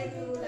Haleluya.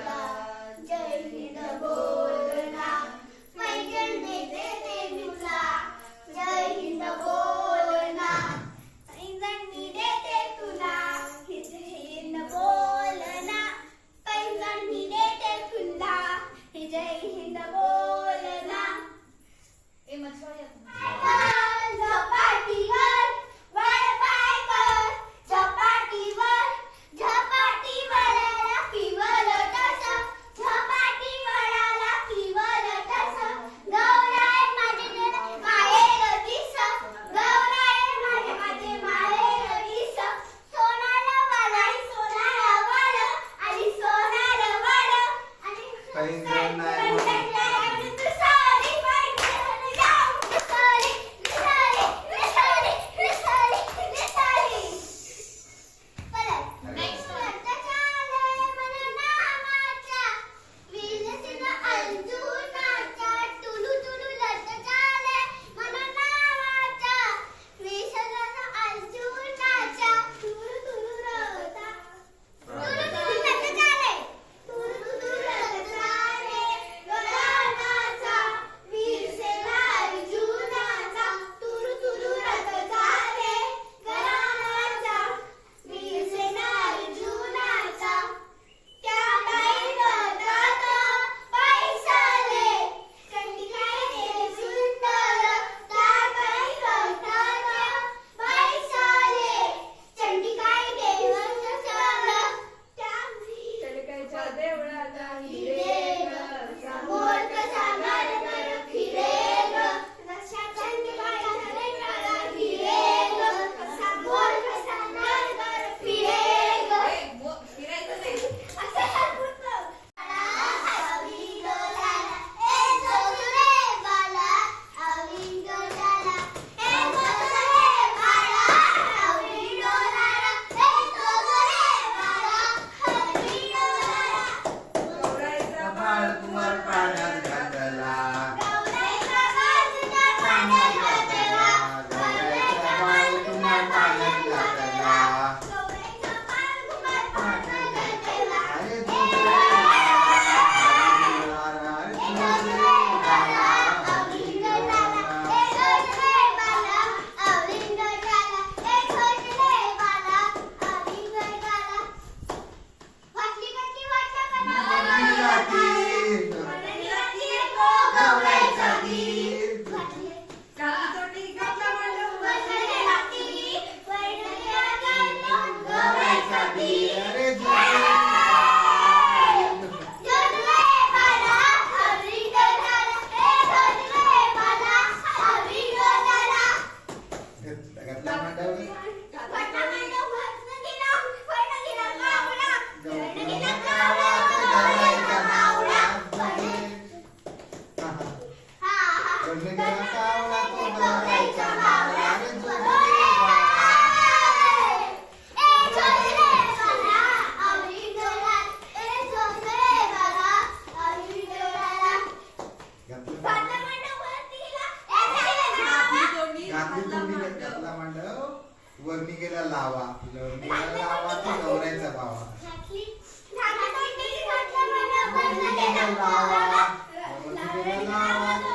त्यातला म्हणलं वर्णिकेला लावा. वरणी लावा ते गवऱ्याचा भावा. लावा. लावा.